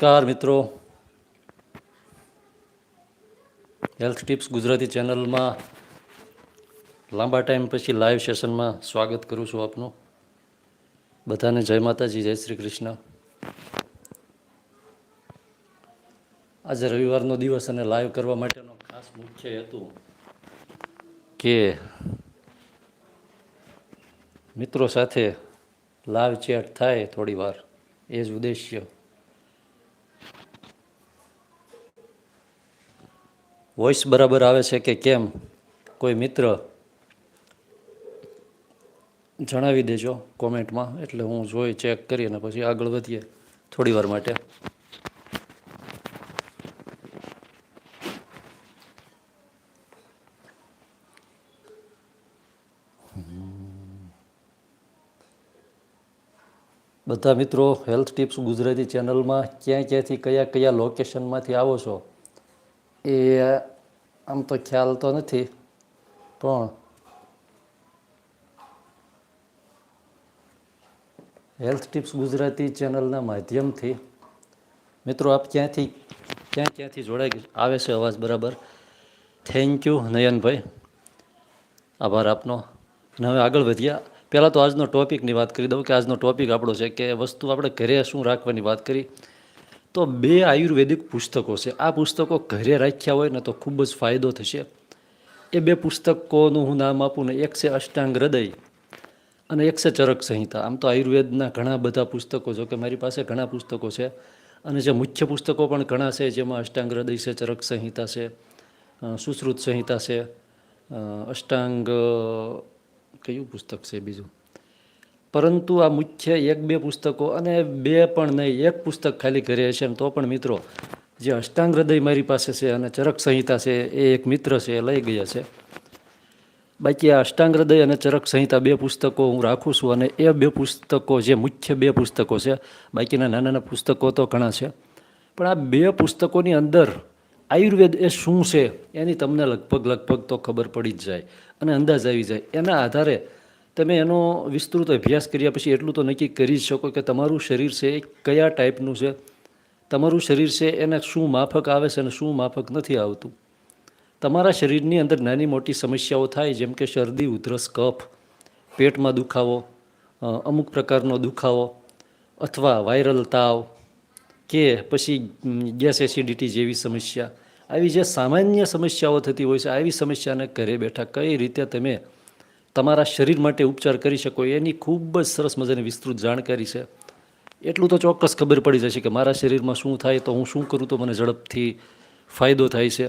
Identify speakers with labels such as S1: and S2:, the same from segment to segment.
S1: નમસ્કાર મિત્રો. Health tips Gujarati ચેનલમાં લાંબા ટાઈમ પછી લાઈવ સેશનમાં સ્વાગત કરું છું આપનું. બધાને જય માતાજી, જય શ્રી કૃષ્ણ. આજે રવિવારનો દિવસ અને લાઈવ કરવા માટેનો ખાસ મુખ્ય હેતુ કે મિત્રો સાથે લાઈવ ચેટ થાય થોડી વાર એ જ ઉદ્દેશ્ય. વોઇસ બરાબર આવે છે કે કેમ? કોઈ મિત્ર? જણાવી દેજો કોમેન્ટમાં, એટલે હું જોઈ ચેક કરી અને પછી આગળ વધીએ થોડી વાર માટે. બધા મિત્રો હેલ્થ ટિપ્સ ગુજરાતી ચેનલમાં ક્યાં ક્યાંથી કયા કયા લોકેશનમાંથી આવો છો? એ આમ તો ખ્યાલ તો નથી પણ હેલ્થ ટિપ્સ ગુજરાતી ચેનલના માધ્યમથી. મિત્રો, આપ ક્યાંથી ક્યાં ક્યાંથી જોડાઈ આવે છે અવાજ બરાબર? થેન્ક યુ નયનભાઈ. આભાર આપનો. અને હવે આગળ વધ્યા પહેલાં તો આજનો ટોપિકની વાત કરી દઉં કે આજનો ટોપિક આપણો છે કે વસ્તુ આપણે ઘરે શું રાખવાની વાત કરી. તો બે આયુર્વેદિક પુસ્તકો છે. આ પુસ્તકો ઘરે રાખ્યા હોય ને તો ખૂબ જ ફાયદો થશે. એ બે પુસ્તકોનું હું નામ આપું ને, એક છે અષ્ટાંગ હૃદય અને એક છે ચરક સંહિતા. આમ તો આયુર્વેદના ઘણા બધા પુસ્તકો જો કે મારી પાસે ઘણા પુસ્તકો છે અને જે મુખ્ય પુસ્તકો પણ ઘણા છે, જેમાં અષ્ટાંગ હૃદય છે, ચરક સંહિતા છે સુશ્રુત સંહિતા છે અષ્ટાંગ, કયું પુસ્તક છે બીજું? પરંતુ આ મુખ્ય એક બે પુસ્તકો અને બે પણ નહીં, એક પુસ્તક ખાલી ઘરે હશે એમ તો પણ મિત્રો, જે અષ્ટાંગ હૃદય મારી પાસે છે અને ચરક સંહિતા છે એ એક મિત્ર છે, એ લઈ ગયા છે. બાકી આ અષ્ટાંગ હૃદય અને ચરક સંહિતા બે પુસ્તકો હું રાખું છું અને એ બે પુસ્તકો જે મુખ્ય બે પુસ્તકો છે, બાકીના નાના નાના પુસ્તકો તો ઘણા છે. પણ આ બે પુસ્તકોની અંદર આયુર્વેદ એ શું છે એની તમને લગભગ લગભગ તો ખબર પડી જ જાય અને અંદાજ આવી જાય. એના આધારે તમે એનો વિસ્તૃત અભ્યાસ કર્યા પછી એટલું તો નક્કી કરી જ શકો કે તમારું શરીર છે એ કયા ટાઈપનું છે? તમારું શરીર છે એને શું માફક આવે છે અને શું માફક નથી આવતું? તમારા શરીરની અંદર નાની મોટી સમસ્યાઓ થાય, જેમ કે શરદી, ઉધરસ, કફ, પેટમાં દુખાવો અમુક પ્રકારનો દુખાવો અથવા વાયરલ તાવ કે પછી ગેસ એસિડિટી જેવી સમસ્યા. આવી જે સામાન્ય સમસ્યાઓ થતી હોય છે, આવી સમસ્યાને ઘરે બેઠા કઈ રીતે તમે તમારા શરીર માટે ઉપચાર કરી શકો, એની ખૂબ જ સરસ મજાની વિસ્તૃત જાણકારી છે. એટલું તો ચોક્કસ ખબર પડી જશે કે મારા શરીરમાં શું થાય, તો હું શું કરું, તો મને ઝડપથી ફાયદો થાય છે.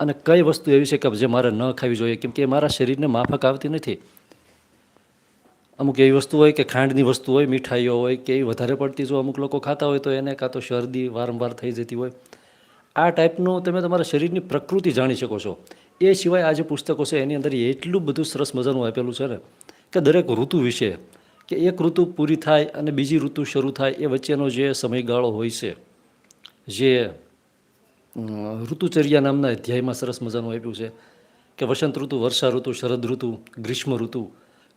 S1: અને કઈ વસ્તુ એવી છે કે જે મારે ન ખાવી જોઈએ, કેમ કે મારા શરીરને માફક આવતી નથી. અમુક એવી વસ્તુ હોય કે ખાંડની વસ્તુ હોય, મીઠાઈઓ હોય, કે એ વધારે પડતી જો અમુક લોકો ખાતા હોય, તો એને કાં તો શરદી વારંવાર થઈ જતી હોય. આ ટાઈપનું તમે તમારા શરીરની પ્રકૃતિ જાણી શકો છો. એ સિવાય આ જે પુસ્તકો છે, એની અંદર એટલું બધું સરસ મજાનું આપેલું છે ને, કે દરેક ઋતુ વિશે, કે એક ઋતુ પૂરી થાય અને બીજી ઋતુ શરૂ થાય, એ વચ્ચેનો જે સમયગાળો હોય છે, જે ઋતુચર્યા નામના અધ્યાયમાં સરસ મજાનું આપ્યું છે, કે વસંત ઋતુ, વર્ષા ઋતુ, શરદ ઋતુ, ગ્રીષ્મ ઋતુ,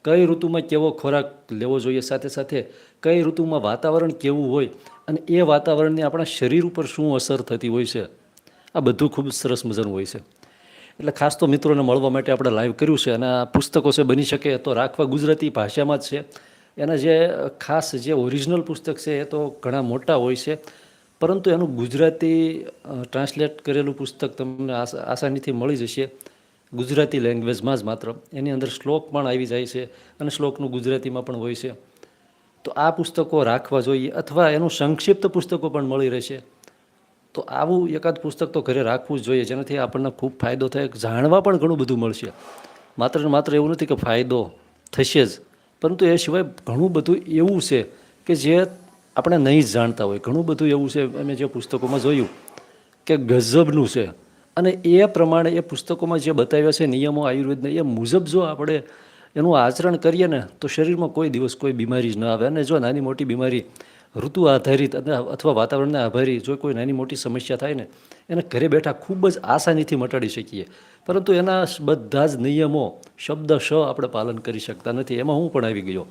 S1: કઈ ઋતુમાં કેવો ખોરાક લેવો જોઈએ, સાથે સાથે કઈ ઋતુમાં વાતાવરણ કેવું હોય અને એ વાતાવરણની આપણા શરીર ઉપર શું અસર થતી હોય છે, આ બધું ખૂબ સરસ મજાનું હોય છે. એટલે ખાસ તો મિત્રોને મળવા માટે આપણે લાઈવ કર્યું છે અને આ પુસ્તકો છે બની શકે તો રાખવા ગુજરાતી ભાષામાં જ છે. એના જે ખાસ જે ઓરિજિનલ પુસ્તક છે એ તો ઘણા મોટા હોય છે, પરંતુ એનું ગુજરાતી ટ્રાન્સલેટ કરેલું પુસ્તક તમને આસા- આસાનીથી મળી જશે. ગુજરાતી લેંગ્વેજમાં જ માત્ર. એની અંદર શ્લોક પણ આવી જાય છે અને શ્લોકનું ગુજરાતીમાં પણ હોય છે. તો આ પુસ્તકો રાખવા જોઈએ અથવા એનું સંક્ષિપ્ત પુસ્તકો પણ મળી રહેશે. તો આવું એકાદ પુસ્તક તો ઘરે રાખવું જ જોઈએ, જેનાથી આપણને ખૂબ ફાયદો થાય. જાણવા પણ ઘણું બધું મળશે. માત્ર ને માત્ર એવું નથી કે ફાયદો થશે જ. પરંતુ એ સિવાય ઘણું બધું એવું છે કે જે આપણે નહીં જાણતા હોય. ઘણું બધું એવું છે, અમે જે પુસ્તકોમાં જોયું કે ગઝબનું છે. અને એ પ્રમાણે એ પુસ્તકોમાં જે બતાવ્યા છે નિયમો, આયુર્વેદના, એ મુજબ જો આપણે એનું આચરણ કરીએ ને તો શરીરમાં કોઈ દિવસ કોઈ બીમારી જ ન આવે. અને જો નાની મોટી બીમારી ઋતુ આધારિત અથવા વાતાવરણને આભારી જો કોઈ નાની મોટી સમસ્યા થાય ને, એને ઘરે બેઠા ખૂબ જ આસાનીથી મટાડી શકીએ. પરંતુ એના બધા જ નિયમો શબ્દ શ આપણે પાલન કરી શકતા નથી. એમાં હું પણ આવી ગયો.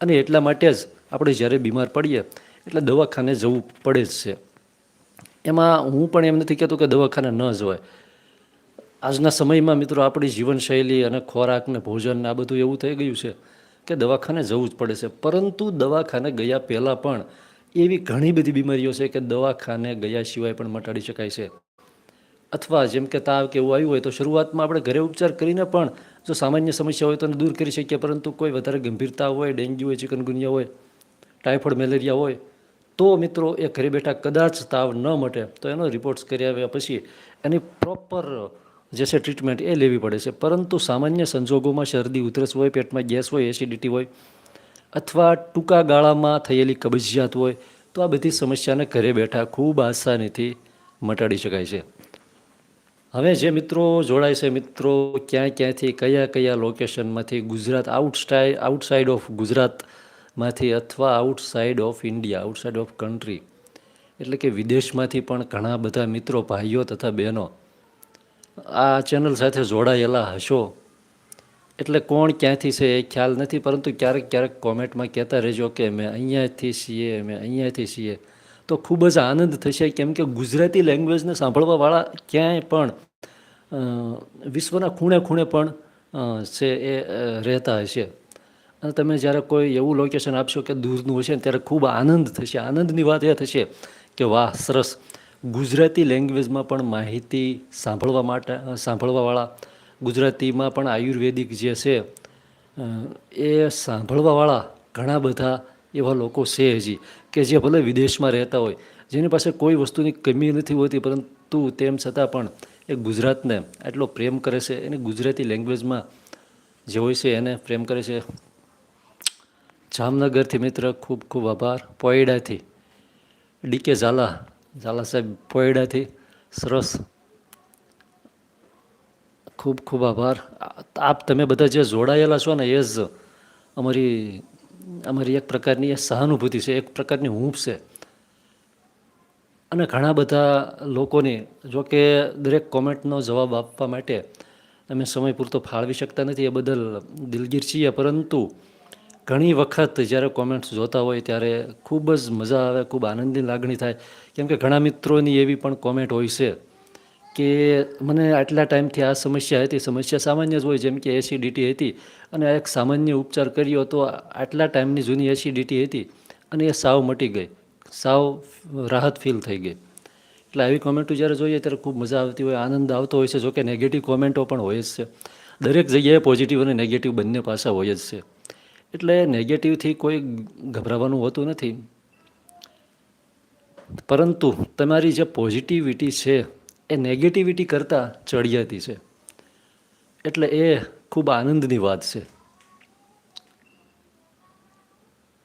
S1: અને એટલા માટે જ આપણે જ્યારે બીમાર પડીએ એટલે દવાખાને જવું પડે જ છે. એમાં હું પણ એમ નથી કહેતો કે દવાખાને ન જવાય. આજના સમયમાં મિત્રો આપણી જીવનશૈલી અને ખોરાક ને ભોજન આ બધું એવું થઈ ગયું છે કે દવાખાને જવું જ પડે છે. પરંતુ દવાખાને ગયા પહેલાં પણ એવી ઘણી બધી બીમારીઓ છે કે દવાખાને ગયા સિવાય પણ મટાડી શકાય છે. અથવા જેમ કે તાવ કે એવું આવ્યું હોય તો શરૂઆતમાં આપણે ઘરે ઉપચાર કરીને પણ જો સામાન્ય સમસ્યા હોય તો દૂર કરી શકીએ, પરંતુ કોઈ વધારે ગંભીરતા હોય, ડેન્ગ્યુ હોય, ચિકનગુનિયા હોય, ટાઇફોઇડ, મેલેરિયા હોય, તો મિત્રો એ ઘરે બેઠા કદાચ તાવ ન મટે. તો એનો રિપોર્ટ્સ કરી આવ્યા પછી એની પ્રોપર જે છે ટ્રીટમેન્ટ એ લેવી પડે છે. પરંતુ સામાન્ય સંજોગોમાં શરદી, ઉધરસ હોય, પેટમાં ગેસ હોય એસિડિટી હોય, અથવા ટૂંકા ગાળામાં થયેલી કબજિયાત હોય, તો આ બધી સમસ્યાને ઘરે બેઠા ખૂબ આસાનીથી મટાડી શકાય છે. હવે જે મિત્રો જોડાય છે, મિત્રો ક્યાં ક્યાંથી, કયા કયા લોકેશનમાંથી ગુજરાત આઉટસાઇડ આઉટસાઇડ ઓફ ગુજરાતમાંથી અથવા outside of India outside of country એટલે કે વિદેશમાંથી પણ ઘણા બધા મિત્રો, ભાઈઓ તથા બહેનો આ ચેનલ સાથે જોડાયેલા હશો. એટલે કોણ ક્યાંથી છે એ ખ્યાલ નથી, પરંતુ ક્યારેક ક્યારેક કોમેન્ટમાં કહેતા રહેજો કે મેં અહીંયાથી છીએ મેં અહીંયાથી છીએ. તો ખૂબ જ આનંદ થશે, કેમ કે ગુજરાતી લેંગ્વેજને સાંભળવાવાળા ક્યાંય પણ વિશ્વના ખૂણે ખૂણે પણ છે એ રહેતા હશે. અને તમે જ્યારે કોઈ એવું લોકેશન આપશો કે દૂરનું હશે ત્યારે ખૂબ આનંદ થશે. આનંદની વાત એ થશે કે વાહ, સરસ. ગુજરાતી લેંગ્વેજમાં પણ માહિતી સાંભળવા માટે સાંભળવાવાળા, ગુજરાતીમાં પણ આયુર્વેદિક જે છે એ સાંભળવાવાળા ઘણા બધા એવા લોકો છે હજી, કે જે ભલે વિદેશમાં રહેતા હોય, જેની પાસે કોઈ વસ્તુની કમી નથી હોતી, પરંતુ તેમ છતાં પણ એ ગુજરાતને આટલો પ્રેમ કરે છે, એને ગુજરાતી લેંગ્વેજમાં જે હોય છે એને પ્રેમ કરે છે. જામનગરથી મિત્ર ખૂબ ખૂબ આભાર, પોયડાથી ડીકે ઝાલા ઝાલા સાહેબ પોયડાથી સરસ. ખૂબ ખૂબ આભાર. આપ તમે બધા જે જોડાયેલા છો ને એ જ અમારી અમારી એક પ્રકારની એ સહાનુભૂતિ છે, એક પ્રકારની હૂંફ છે. અને ઘણા બધા લોકોની, જો કે દરેક કોમેન્ટનો જવાબ આપવા માટે અમે સમય પૂરતો ફાળવી શકતા નથી, એ બદલ દિલગીર છીએ. પરંતુ ઘણી વખત જ્યારે કોમેન્ટ્સ જોતા હોય ત્યારે ખૂબ જ મજા આવે, ખૂબ આનંદની લાગણી થાય. કેમ કે ઘણા મિત્રોની એવી પણ કોમેન્ટ હોય છે કે મને આટલા ટાઈમથી આ સમસ્યા હતી, સમસ્યા સામાન્ય જ હોય જેમ કે એસિડિટી હતી અને એક સામાન્ય ઉપચાર કર્યો તો આટલા ટાઈમની જૂની એસિડિટી હતી અને એ સાવ મટી ગઈ, સાવ રાહત ફીલ થઈ ગઈ. એટલે આવી કોમેન્ટો જ્યારે જોઈએ ત્યારે ખૂબ મજા આવતી હોય, આનંદ આવતો હોય છે, જોકે નેગેટિવ કોમેન્ટો પણ હોય જ છે. દરેક જગ્યાએ પોઝિટિવ અને નેગેટિવ બંને પાસા હોય જ છે. એટલે નેગેટિવથી કોઈ ગભરાવાનું હોતું નથી. પરંતુ તમારી જે પોઝિટિવિટી છે, એ નેગેટિવિટી કરતાં ચડિયાતી છે. એટલે એ ખૂબ આનંદની વાત છે.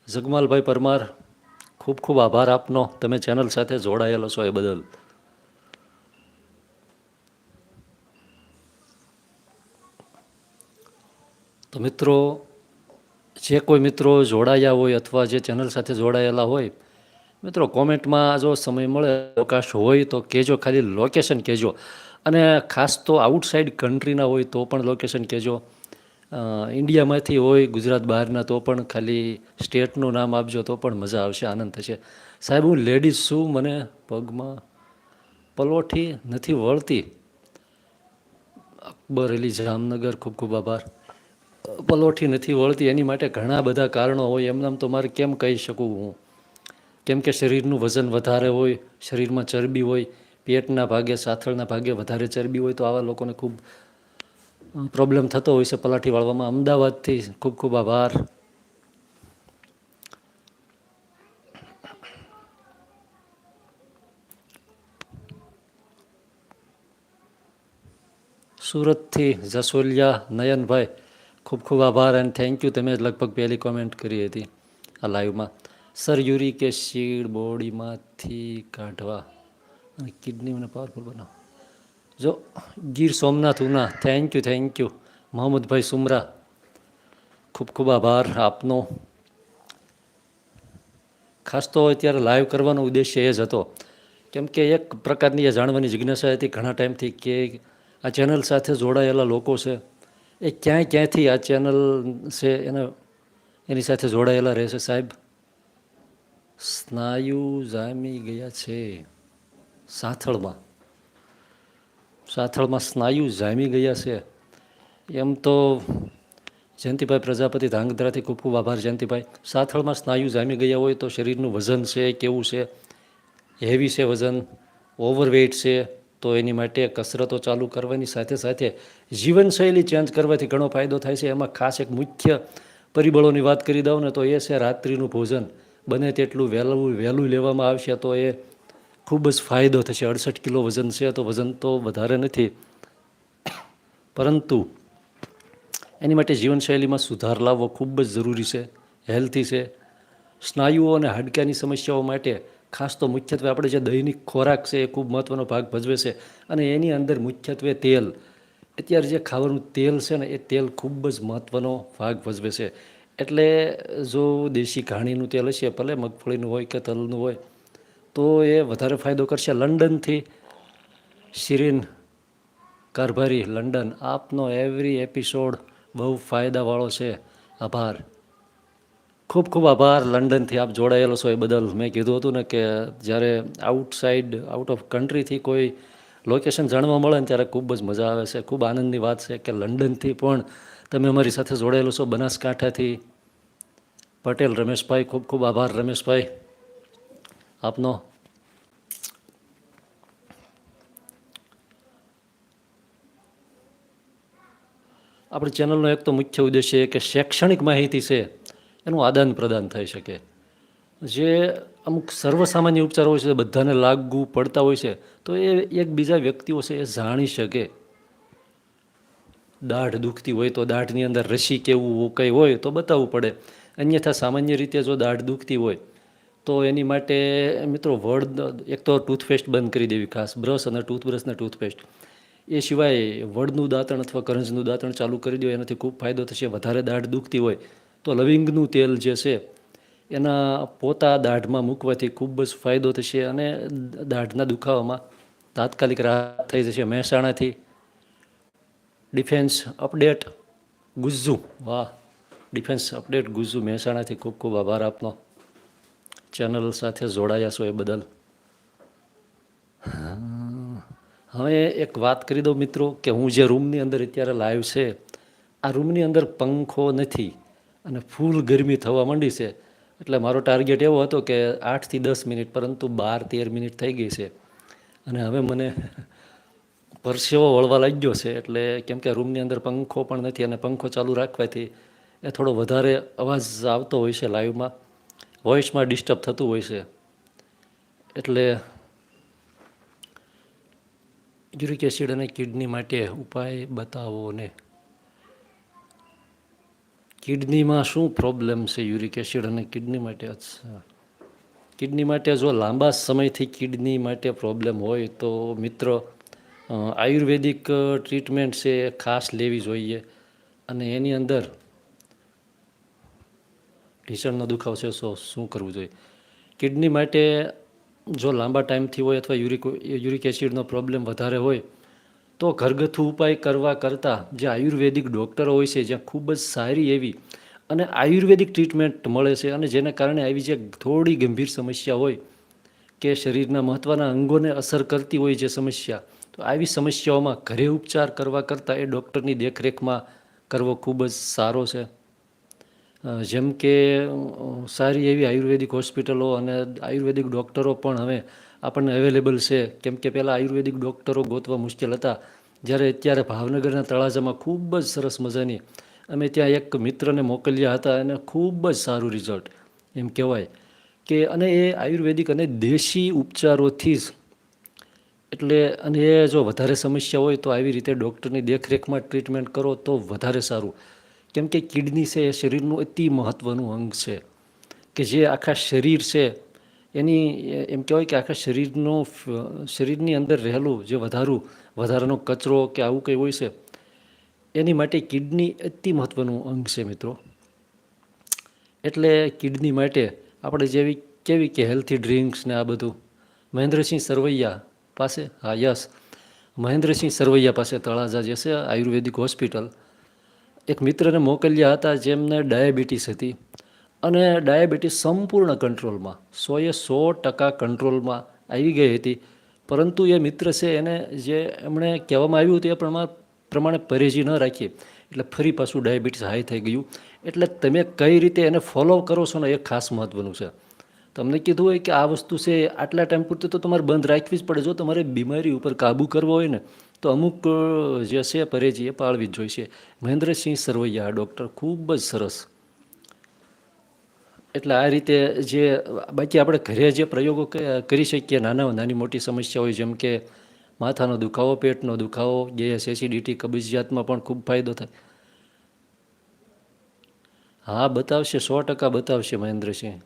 S1: જગમાલભાઈ પરમાર, ખૂબ ખૂબ આભાર આપનો. તમે ચેનલ સાથે જોડાયેલો છો એ બદલ. તો મિત્રો જે કોઈ મિત્રો જોડાયા હોય અથવા જે ચેનલ સાથે જોડાયેલા હોય, મિત્રો કોમેન્ટમાં જો સમય મળે, અવકાશ હોય તો કહેજો, ખાલી લોકેશન કહેજો. અને ખાસ તો આઉટસાઇડ કન્ટ્રીના હોય તો પણ લોકેશન કહેજો. ઇન્ડિયામાંથી હોય, ગુજરાત બહારના તો પણ ખાલી સ્ટેટનું નામ આપજો તો પણ મજા આવશે, આનંદ થશે. સાહેબ, હું લેડીઝ છું, મને પગમાં પલોઠી નથી વળતી. અકબર અલી જામનગર, ખૂબ ખૂબ આભાર. પલોઠી નથી વળતી, એની માટે ઘણા બધા કારણો હોય. એમનામ તો મારે કેમ કહી શકું હું? કેમ કે શરીરનું વજન વધારે હોય, શરીરમાં ચરબી હોય, પેટના ભાગે, સાથળના ભાગે વધારે ચરબી હોય, તો આવા લોકોને ખૂબ પ્રોબ્લેમ થતો હોય છે પલાઠી વાળવામાં. અમદાવાદથી ખૂબ ખૂબ આભાર. સુરતથી જસોલિયા નયનભાઈ. ખૂબ ખૂબ આભાર એન્ડ થેન્ક યુ તમે લગભગ પહેલી કોમેન્ટ કરી હતી આ લાઈવમાં સર યુરિક એસિડ બોડીમાંથી કાઢવા. અને કિડનીને પાવરફુલ બનાવો. જો, Gir Somnath Una thank you thank you મોહમ્મદભાઈ Sumra, ખૂબ ખૂબ આભાર આપનો. ખાસ તો અત્યારે લાઈવ કરવાનો ઉદ્દેશ્ય એ જ હતો. કેમ કે એક પ્રકારની એ જાણવાની જિજ્ઞાસા હતી ઘણા ટાઈમથી કે આ ચેનલ સાથે જોડાયેલા લોકો છે. એ ક્યાંય ક્યાંથી આ ચેનલ છે એના, એની સાથે જોડાયેલા રહેશે સાહેબ? સ્નાયુ જામી ગયા છે સાથળમાં. સાથળમાં સ્નાયુ જામી ગયા છે. એમ તો જયંતિભાઈ પ્રજાપતિ ધાંગધ્રાથી ખૂબ ખૂબ આભાર જયંતિભાઈ. સાથળમાં સ્નાયુ જામી ગયા હોય તો શરીરનું વજન છે, કેવું છે? હેવી છે વજન? ઓવરવેઇટ છે? તો એની માટે કસરતો ચાલુ કરવાની સાથે સાથે જીવનશૈલી ચેન્જ કરવાથી ઘણો ફાયદો થાય છે. એમાં ખાસ એક મુખ્ય પરિબળોની વાત કરી દઉં ને તો એ છે રાત્રિનું ભોજન. બને તેટલું વહેલું વહેલું લેવામાં આવશે તો એ ખૂબ જ ફાયદો થશે. અડસઠ કિલો વજન છે તો વજન તો વધારે નથી. પરંતુ એની માટે જીવનશૈલીમાં સુધાર લાવવો ખૂબ જ જરૂરી છે હેલ્થી છે. સ્નાયુઓ અને હાડકાની સમસ્યાઓ માટે ખાસ તો મુખ્યત્વે આપણે જે દૈનિક ખોરાક છે એ ખૂબ મહત્ત્વનો ભાગ ભજવે છે અને એની અંદર મુખ્યત્વે તેલ. અત્યારે જે ખાવાનું તેલ છે ને એ તેલ ખૂબ જ મહત્ત્વનો ભાગ ભજવે છે. એટલે જો દેશી ઘાણીનું તેલ હશે, ભલે મગફળીનું હોય કે તલનું હોય, તો એ વધારે ફાયદો કરશે. લંડનથી શિરીન કારભારી, લંડન. આપનો એવરી એપિસોડ બહુ ફાયદાવાળો છે. આભાર. ખૂબ ખૂબ આભાર લંડનથી આપ જોડાયેલો છો એ બદલ. મેં કીધું હતું ને કે જ્યારે આઉટસાઇડ આઉટ ઓફ કન્ટ્રીથી કોઈ લોકેશન જાણવા મળે ને ત્યારે ખૂબ જ મજા આવે છે, ખૂબ આનંદની વાત છે કે લંડનથી પણ તમે અમારી સાથે જોડાયેલો છો બનાસકાંઠાથી. પટેલ, રમેશભાઈ, ખૂબ ખૂબ આભાર રમેશભાઈ. આપનો. આપણી ચેનલનો એક તો મુખ્ય ઉદ્દેશ્ય એ કે શૈક્ષણિક માહિતી છે. એનું આદાન પ્રદાન થઈ શકે. જે અમુક સર્વસામાન્ય ઉપચારો હોય છે, બધાને લાગુ પડતા હોય છે, તો એ એકબીજા વ્યક્તિઓ છે એ જાણી શકે. દાઢ દુખતી હોય તો દાઢની અંદર રસી કેવું કંઈ હોય તો બતાવવું પડે. અન્યથા સામાન્ય રીતે જો દાઢ દુખતી હોય, તો એની માટે, મિત્રો, વડ, એક તો ટૂથપેસ્ટ બંધ કરી દેવી, ખાસ બ્રશ અને ટૂથબ્રશના ટૂથપેસ્ટ. એ સિવાય વડનું દાંતણ અથવા કરંજનું દાંતણ ચાલુ કરી દો, એનાથી ખૂબ ફાયદો થશે. વધારે દાઢ દુખતી હોય તો લવિંગનું તેલ જે છે, એના પોતા દાઢમાં મૂકવાથી ખૂબ જ ફાયદો થશે અને દાઢના દુખાવામાં તાત્કાલિક રાહત થઈ જશે. મહેસાણાથી ડિફેન્સ અપડેટ ગુજ્જુ. વાહ, ડિફેન્સ અપડેટ ગુજ્જુ. મહેસાણાથી ખૂબ ખૂબ આભાર આપનો. ચેનલ સાથે જોડાયા છો એ બદલ. હવે એક વાત કરી દઉં મિત્રો કે હું જે રૂમની અંદર અત્યારે લાઈવ છે, આ રૂમની અંદર પંખો નથી. અને ફૂલ ગરમી થવા માંડી છે. એટલે મારો ટાર્ગેટ એવો હતો કે આઠથી દસ મિનિટ, પરંતુ બાર તેર મિનિટ થઈ ગઈ છે. અને હવે મને પરસેવો વળવા લાગ્યો છે, એટલે કેમ કે રૂમની અંદર પંખો પણ નથી અને પંખો ચાલુ રાખવાથી એ થોડો વધારે અવાજ આવતો હોય છે લાઈવમાં. વોઇસમાં ડિસ્ટર્બ થતું હોય છે. એટલે યુરિક એસિડ અને કિડની માટે ઉપાય બતાવો ને. કિડનીમાં શું પ્રોબ્લેમ છે? યુરિક એસિડ અને કિડની માટે અચ્છા કિડની માટે જો લાંબા સમયથી કિડની માટે પ્રોબ્લેમ હોય તો મિત્રો આયુર્વેદિક ટ્રીટમેન્ટ છે એ ખાસ લેવી જોઈએ. અને એની અંદર ઢીસણનો દુખાવો છે, સો શું કરવું જોઈએ? કિડની માટે જો લાંબા ટાઈમથી હોય અથવા યુરિક યુરિક એસિડનો પ્રોબ્લેમ વધારે હોય તો ઘરગથ્થુ ઉપાય કરવા કરતાં જે આયુર્વેદિક ડૉક્ટરો હોય છે, જ્યાં ખૂબ જ સારી એવી અને આયુર્વેદિક ટ્રીટમેન્ટ મળે છે અને જેને કારણે આવી જે થોડી ગંભીર સમસ્યા હોય કે શરીરના મહત્ત્વના અંગોને અસર કરતી હોય જે સમસ્યા, તો આવી સમસ્યાઓમાં ઘરે ઉપચાર કરવા કરતાં એ ડૉક્ટરની દેખરેખમાં કરવો ખૂબ જ સારો છે. જેમ કે સારી એવી આયુર્વેદિક હોસ્પિટલો અને આયુર્વેદિક ડૉક્ટરો પણ હવે આપણને અવેલેબલ છે. કેમ કે પહેલાં આયુર્વેદિક ડૉક્ટરો ગોતવા મુશ્કેલ હતા. જ્યારે અત્યારે ભાવનગરના તળાજામાં ખૂબ જ સરસ મજાની અમે ત્યાં એક મિત્રને મોકલ્યા હતા અને ખૂબ જ સારું રિઝલ્ટ એમ કહેવાય કે અને એ આયુર્વેદિક અને દેશી ઉપચારોથી જ એટલે અને એ જો વધારે સમસ્યા હોય તો આવી રીતે ડૉક્ટરની દેખરેખમાં ટ્રીટમેન્ટ કરો તો વધારે સારું. કેમ કે કિડની છે એ શરીરનું અતિ મહત્ત્વનું અંગ છે કે જે આખા શરીર છે એની એમ કહેવાય કે આખા શરીરનો શરીરની અંદર રહેલું જે વધારું, વધારાનો કચરો કે આવું કંઈ હોય છે, એની માટે કિડની અતિ મહત્ત્વનું અંગ છે મિત્રો. એટલે કિડની માટે આપણે જેવી, કેવી કે હેલ્થી ડ્રિંક્સ ને આ બધું. મહેન્દ્રસિંહ સરવૈયા પાસે, હા, યસ. મહેન્દ્રસિંહ સરવૈયા પાસે તળાજા જે છે, આયુર્વેદિક હોસ્પિટલ. એક મિત્રને મોકલ્યા હતા જેમને ડાયાબિટીસ હતી. અને ડાયાબિટીસ સંપૂર્ણ કંટ્રોલમાં, સોએ સો ટકા કંટ્રોલમાં આવી ગઈ હતી. પરંતુ એ મિત્ર છે એને જે એમણે કહેવામાં આવ્યું હતું એ પ્રમાણે પ્રમાણે પરેજી ન રાખીએ. એટલે ફરી પાછું ડાયાબિટીસ હાઈ થઈ ગયું. એટલે તમે કઈ રીતે એને ફોલો કરો છો ને એ ખાસ મહત્ત્વનું છે. તમને કીધું હોય કે આ વસ્તુ છે આટલા ટાઈમ પૂરતી તો તમારે બંધ રાખવી જ પડે. જો તમારે બીમારી ઉપર કાબૂ કરવો હોય ને, તો અમુક જે છે પરેજી એ પાળવી જ જોઈશે. મહેન્દ્રસિંહ સરવૈયા, ડૉક્ટર, ખૂબ જ સરસ. એટલે આ રીતે જે, બાકી આપણે ઘરે જે પ્રયોગો કરી શકીએ નાના નાની મોટી સમસ્યા હોય, જેમ કે માથાનો દુખાવો, પેટનો દુખાવો, ગેસ, એસિડિટી, કબજિયાતમાં પણ ખૂબ ફાયદો થાય. હા, બતાવશે, સો ટકા બતાવશે મહેન્દ્રસિંહ.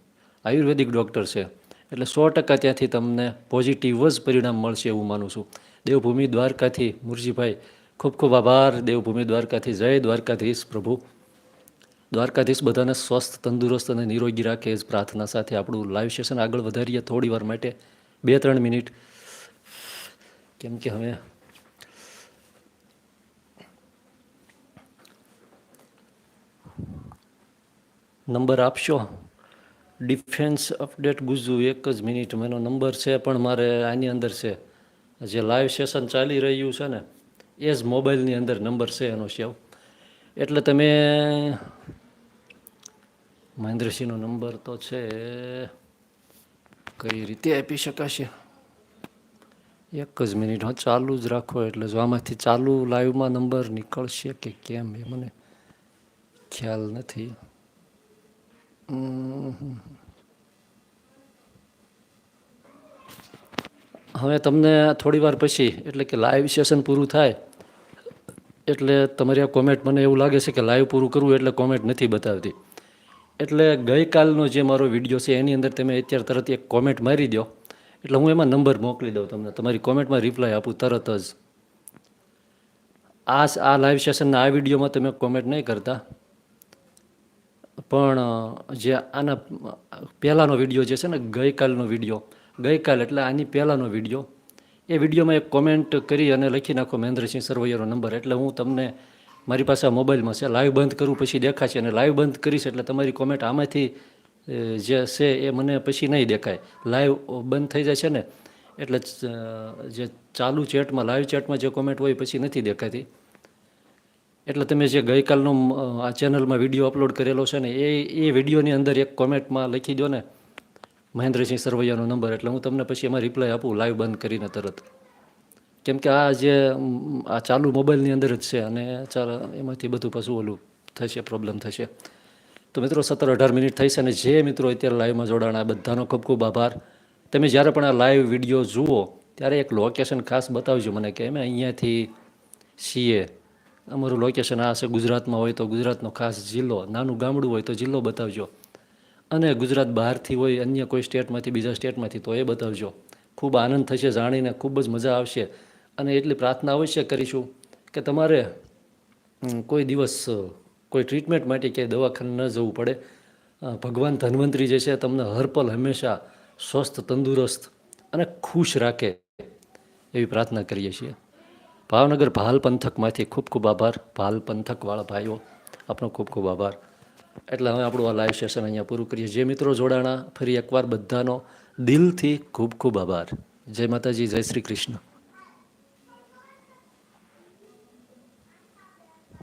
S1: આયુર્વેદિક ડૉક્ટર છે. એટલે સો ટકા ત્યાંથી તમને પોઝિટિવ જ પરિણામ મળશે એવું માનું છું. દેવભૂમિ દ્વારકાથી, મુરજીભાઈ, ખૂબ ખૂબ આભાર. દેવભૂમિ દ્વારકાથી, જય દ્વારકાધીશ પ્રભુ. દ્વારકાધીશ બધાને સ્વસ્થ, તંદુરસ્ત અને નિરોગી રાખે એ જ પ્રાર્થના સાથે આપણું લાઈવ સેશન આગળ વધારીએ થોડી વાર માટે. બે, ત્રણ મિનિટ. કેમ કે હવે નંબર આપશો? ડિફેન્સ અપડેટ ગુજુ એક જ મિનિટ. એનો નંબર છે, પણ મારે આની અંદર છે. જે લાઈવ સેશન ચાલી રહ્યું છે ને, એ જ મોબાઈલની અંદર નંબર છે એનો સેવ. એટલે તમે મહેન્દ્રસિંહનો નંબર તો છે. કઈ રીતે આપી શકાશે? એક જ મિનિટ, હા, ચાલુ જ રાખો, એટલે જો આમાંથી ચાલુ લાઈવમાં નંબર નીકળશે કે કેમ એ મને ખ્યાલ નથી. હવે તમને થોડી વાર પછી, એટલે કે લાઈવ સેશન પૂરું થાય, એટલે તમારી આ કોમેન્ટ મને એવું લાગે છે કે લાઈવ પૂરું કરવું એટલે કોમેન્ટ નથી બતાવતી. એટલે ગઈકાલનો જે મારો વીડિયો છે, એની અંદર તમે અત્યારે તરત એક કોમેન્ટ મારી દો. એટલે હું એમાં નંબર મોકલી દઉં તમને. તમારી કોમેન્ટમાં રિપ્લાય આપું તરત જ. આ આ લાઈવ સેશનના આ વિડીયોમાં તમે કોમેન્ટ નહીં કરતા. પણ જે આના, પહેલાંનો વીડિયો જે છે ને, ગઈકાલનો વીડિયો. ગઈકાલ એટલે આની પહેલાંનો વીડિયો. એ વિડીયોમાં એક કોમેન્ટ કરી અને લખી નાખો મહેન્દ્રસિંહ સરવૈયાનો નંબર એટલે હું તમને મારી પાસે મોબાઈલમાં છે. લાઈવ બંધ કરું પછી દેખાશે અને લાઈવ બંધ કરીશ એટલે તમારી કોમેન્ટ આમાંથી જે છે એ મને પછી નહીં દેખાય. લાઈવ બંધ થઈ જાય છે ને, એટલે જે ચાલુ ચેટમાં લાઈવ ચેટમાં જે કોમેન્ટ હોય પછી નથી દેખાતી. એટલે તમે જે ગઈકાલનો આ ચેનલમાં વીડિયો અપલોડ કરેલો છે ને, એ એ વિડીયોની અંદર એક કોમેન્ટમાં લખી દો ને, મહેન્દ્રસિંહ સરવૈયાનો નંબર એટલે હું તમને પછી એમાં રિપ્લાય આપું લાઈવ બંધ કરીને તરત. કેમ કે આ જે, આ ચાલુ મોબાઈલની અંદર જ છે અને ચાલ, એમાંથી બધું પાછું ઓલું થશે પ્રોબ્લેમ થશે. તો મિત્રો, સત્તર અઢાર મિનિટ થઈ છે અને જે મિત્રો અત્યારે લાઈવમાં જોડાણા બધાનો ખૂબ ખૂબ આભાર. તમે જ્યારે પણ આ લાઈવ વીડિયો જુઓ, ત્યારે એક લોકેશન ખાસ બતાવજો મને કે અમે અહીંયાથી છીએ. અમારું લોકેશન આ છે, ગુજરાતમાં હોય તો ગુજરાતનો ખાસ જિલ્લો, નાનું ગામડું હોય તો જિલ્લો બતાવજો. અને ગુજરાત બહારથી હોય, અન્ય કોઈ સ્ટેટમાંથી બીજા સ્ટેટમાંથી તો એ બતાવજો. ખૂબ આનંદ થશે, જાણીને ખૂબ જ મજા આવશે. અને એટલી પ્રાર્થના અવશ્ય કરીશું કે તમારે કોઈ દિવસ કોઈ ટ્રીટમેન્ટ માટે ક્યાંય દવાખાને ન જવું પડે. ભગવાન ધન્વંતરી જે છે, તમને હરપલ હંમેશા સ્વસ્થ, તંદુરસ્ત અને ખુશ રાખે એવી પ્રાર્થના કરીએ છીએ. ભાવનગર ભાલ પંથકમાંથી ખૂબ ખૂબ આભાર. ભાલ પંથકવાળા ભાઈઓ, આપનો ખૂબ ખૂબ આભાર. એટલે હવે આપણું આ લાઈવ સેશન અહીંયા પૂરું કરીએ. જે મિત્રો જોડાણા, ફરી એકવાર બધાનો દિલથી ખૂબ ખૂબ આભાર. જય માતાજી, જય શ્રી કૃષ્ણ.